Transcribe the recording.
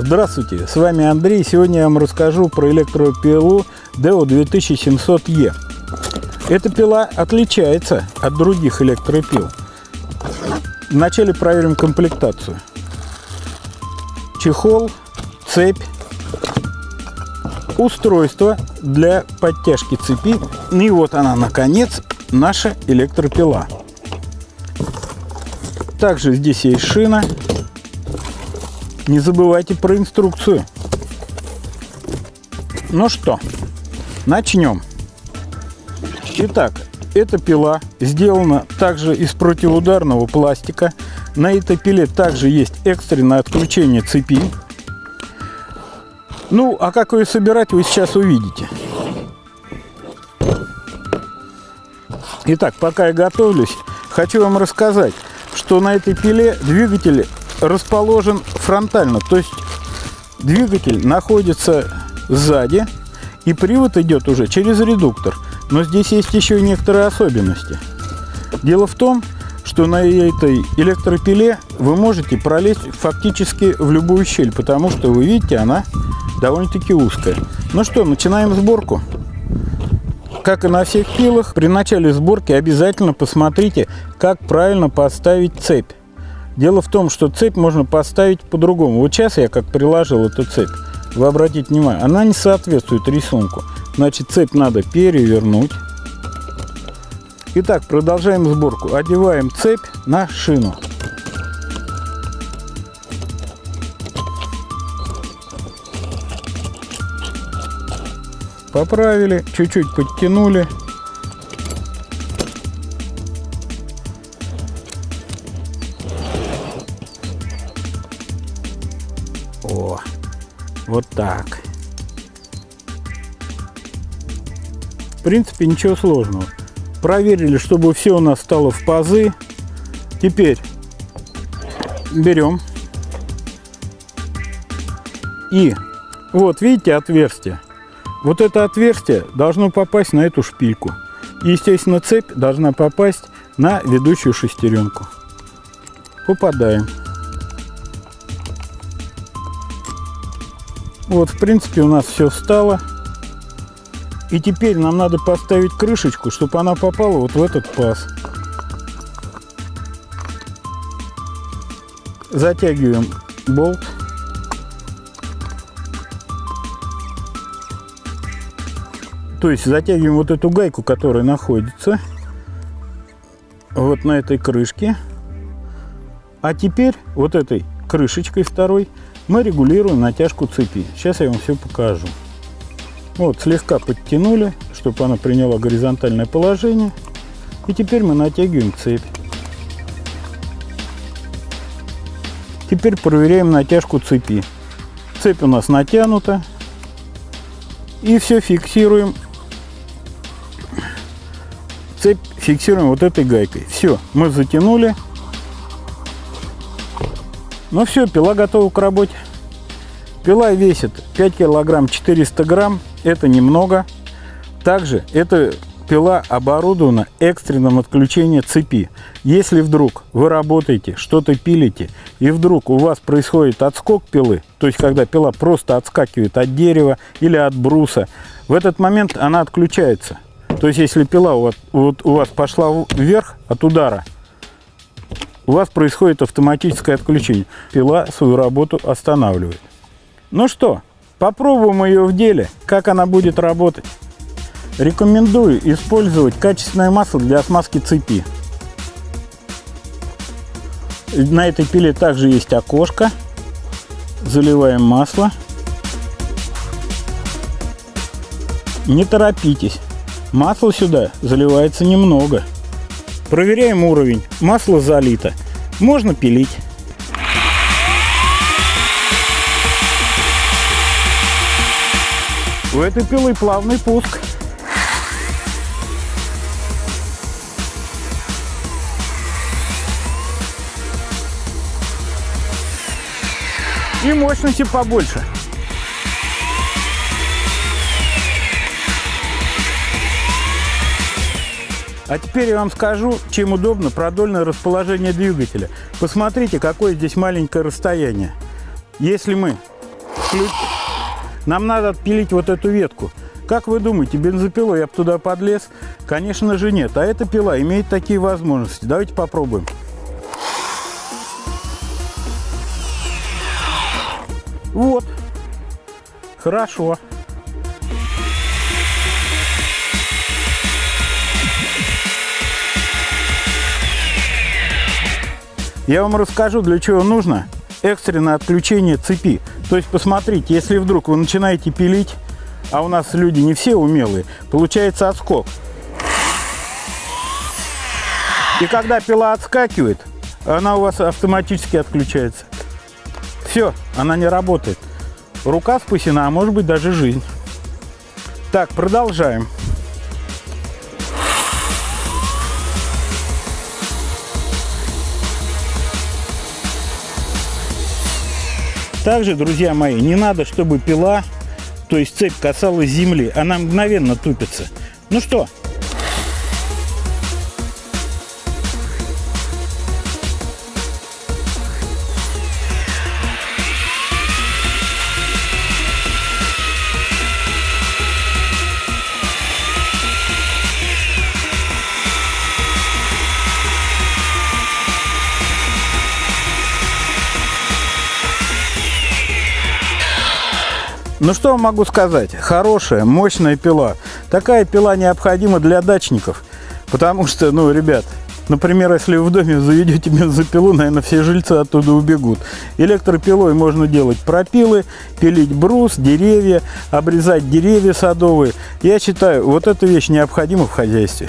Здравствуйте, с вами Андрей. Сегодня я вам расскажу про электропилу DEO 2700E. Эта пила отличается от других электропил. Вначале проверим комплектацию. Чехол, цепь, устройство для подтяжки цепи. И вот она, наконец, наша электропила. Также здесь есть шина. Не забывайте про инструкцию. Ну что, начнем. Итак, эта пила сделана также из противоударного пластика. На этой пиле также есть экстренное отключение цепи. Ну, а как ее собирать, вы сейчас увидите. Итак, пока я готовлюсь, хочу вам рассказать, что на этой пиле двигатель расположен фронтально. То есть двигатель находится сзади, и привод идет уже через редуктор. Но здесь есть еще некоторые особенности. Дело в том, что на этой электропиле вы можете пролезть фактически в любую щель, потому что вы видите, она довольно-таки узкая. Ну что, начинаем сборку. Как и на всех пилах, при начале сборки обязательно посмотрите, как правильно поставить цепь. Дело в том, что цепь можно поставить по-другому. Вот сейчас я как приложил эту цепь, вы обратите внимание, она не соответствует рисунку. Значит, цепь надо перевернуть. Итак, продолжаем сборку. Одеваем цепь на шину. Поправили, чуть-чуть подтянули. О, вот так. В принципе, ничего сложного. Проверили, чтобы все у нас стало в пазы. Теперь берем. И вот видите отверстие. Вот это отверстие должно попасть на эту шпильку. И, естественно, цепь должна попасть на ведущую шестеренку. Попадаем. Вот, в принципе, у нас все встало. И теперь нам надо поставить крышечку, чтобы она попала вот в этот паз. Затягиваем болт. То есть затягиваем вот эту гайку, которая находится вот на этой крышке. А теперь вот этой крышечкой второй мы регулируем натяжку цепи. Сейчас я вам все покажу. Вот, слегка подтянули, чтобы она приняла горизонтальное положение. И теперь мы натягиваем цепь. Теперь проверяем натяжку цепи. Цепь у нас натянута. И все фиксируем. Цепь фиксируем вот этой гайкой. Все, мы затянули. Ну все, пила готова к работе. Пила весит 5 килограмм 400 грамм. Это немного. Также эта пила оборудована экстренным отключением цепи. Если вдруг вы работаете, что-то пилите, и вдруг у вас происходит отскок пилы, то есть когда пила просто отскакивает от дерева или от бруса, в этот момент она отключается. То есть если пила у вас, вот у вас пошла вверх от удара, у вас происходит автоматическое отключение. Пила свою работу останавливает. Ну что, попробуем ее в деле, как она будет работать. Рекомендую использовать качественное масло для смазки цепи. На этой пиле также есть окошко. Заливаем масло. Не торопитесь. Масло сюда заливается немного. Проверяем уровень. Масло залито. Можно пилить. У этой пилы плавный пуск. И мощности побольше. А теперь я вам скажу, чем удобно продольное расположение двигателя. Посмотрите, какое здесь маленькое расстояние. Если мы. Нам надо отпилить вот эту ветку. Как вы думаете, бензопилой я бы туда подлез? Конечно же нет. А эта пила имеет такие возможности. Давайте попробуем. Вот. Хорошо. Я вам расскажу, для чего нужно экстренное отключение цепи. То есть, посмотрите, если вдруг вы начинаете пилить, а у нас люди не все умелые, получается отскок. И когда пила отскакивает, она у вас автоматически отключается. Все, она не работает. Рука спасена, а может быть даже жизнь. Так, продолжаем. Также, друзья мои, не надо, чтобы пила, то есть цепь касалась земли. Она мгновенно тупится. Ну что, Ну что могу сказать? Хорошая, мощная пила. Такая пила необходима для дачников. Потому что, ну, ребят, например, если вы в доме заведете бензопилу, наверное, все жильцы оттуда убегут. Электропилой можно делать пропилы, пилить брус, деревья, обрезать деревья садовые. Я считаю, вот эта вещь необходима в хозяйстве.